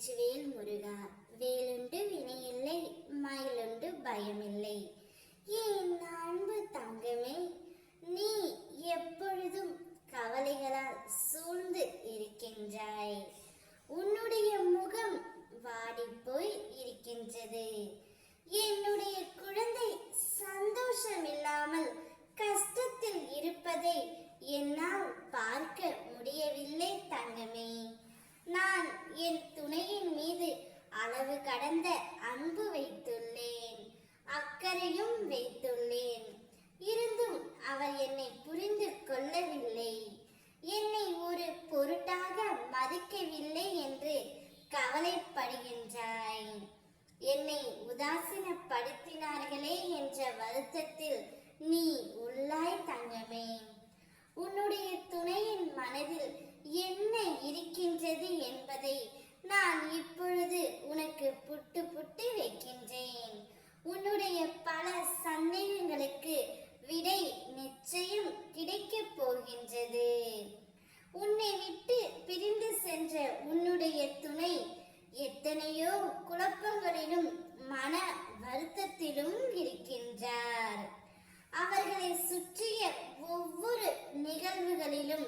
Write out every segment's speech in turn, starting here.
வெற்றிவேல் முருகா. வேலுண்டு வினையில்லை மயிலுண்டு பயமில்லை. ஏன் அன்பு தங்கமே? நீ எப்பொழுதும் கவலைகளால் சூழ்ந்து இருக்கின்றாய். உன்னுடைய முகம் வாடிப்போய் இருக்கின்றது. என்னுடைய குழந்தை சந்தோஷம் இல்லாமல் கஷ்டத்தில் இருப்பதை என்னால் பார்க்க முடியவில்லை தங்கமே. நான் என் துணையின் மீது அளவு கடந்த அன்பு வைத்துள்ளேன் அக்கறையும் வைத்துள்ளேன். இருந்தும் அவர் என்னை புரிந்து கொள்ளவில்லை. என்னை ஒரு பொருட்டாக மதிக்கவில்லை என்று கவலைப்படுகின்றாய். என்னை உதாசீனப்படுத்தினார்களே என்ற வருத்தத்தில் நீ உள்ளாய் தங்கமே. உன்னுடைய துணையின் மனதில் என்ன இருக்கின்றது என்பதை நான் இப்பொழுது உனக்கு புட்டு புட்டு வைக்கின்றேன் உன்னுடைய பல சந்தேகங்களுக்கு விடை நிச்சயம் கிடைக்கப் போகின்றது உன்னை விட்டு பிரிந்து சென்ற உன்னுடைய துணை எத்தனையோ குழப்பங்களிலும் மன வருத்தத்திலும் இருக்கின்றார். அவர்களை சுற்றிய ஒவ்வொரு நிகழ்வுகளிலும்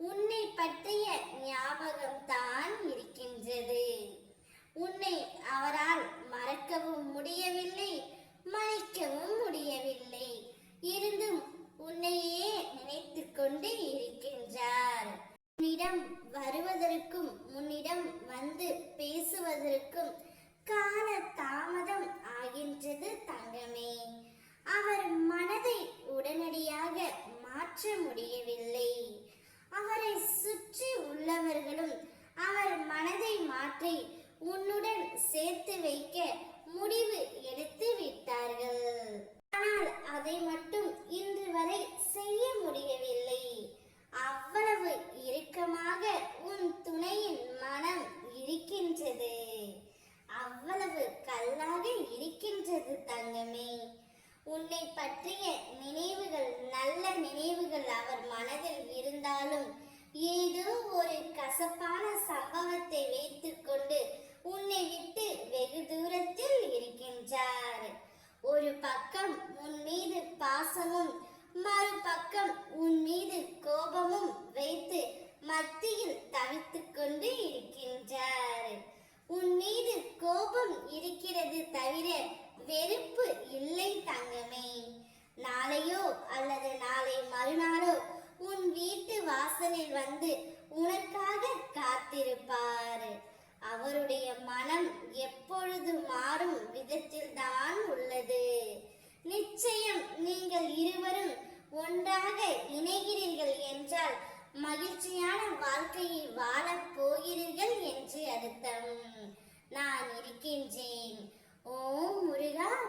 உன்னை பற்றிய ஞாபகம் தான் இருக்கின்றது உன்னை அவரால் மறக்கவும் முடியவில்லை மறைக்கவும் முடியவில்லை இருந்தும் உன்னையே நினைத்து கொண்டு இருக்கின்றார் உன்னிடம் வருவதற்கும் உன்னிடம் வந்து பேசுவதற்கும் கால தாமதம் ஆகின்றது தங்கமே. அவர் மனதை உடனடியாக மாற்ற முடியவில்லை. அவரை சுற்றி உள்ளவர்களும் அவர் மனதை மாற்றி உன்னுடன் சேர்த்து வைக்க முடிவு எடுத்து விட்டார்கள் ஆனால் அதை மட்டும் இன்று வரை செய்ய முடியவில்லை அவ்வளவு இறுக்கமாக உன் துணையின் மனம் இருக்கின்றது அவ்வளவு கல்லாக இருக்கின்றது தங்கமே என்னை பற்றிய நினைவுகள் நல்ல நினைவுகள் அவர் மனதில் இருந்தாலும் ஏதோ ஒரு கசப்பான சம்பவத்தை வைத்துக்கொண்டு உன்னை விட்டு வெகு தூரத்தில் இருக்கின்றார். ஒரு பக்கம் உன் மீது பாசமும் மறுபக்கம் உன் மீது கோபமும் கோபம் இருக்கிறது தவிர வெறுப்பு இல்லை தங்கமே. நாளையோ அல்லது நாளை மறுநாளோ உன் வீட்டு வாசலில் வந்து உனக்காக காத்திருப்பார். அவருடைய மனம் எப்பொழுது மாறும் விதத்தில் தான் உள்ளது. நிச்சயம் நீங்கள் இருவரும் ஒன்றாக இணைகிறீர்கள் என்றால் மகிழ்ச்சியான வாழ்க்கையை வா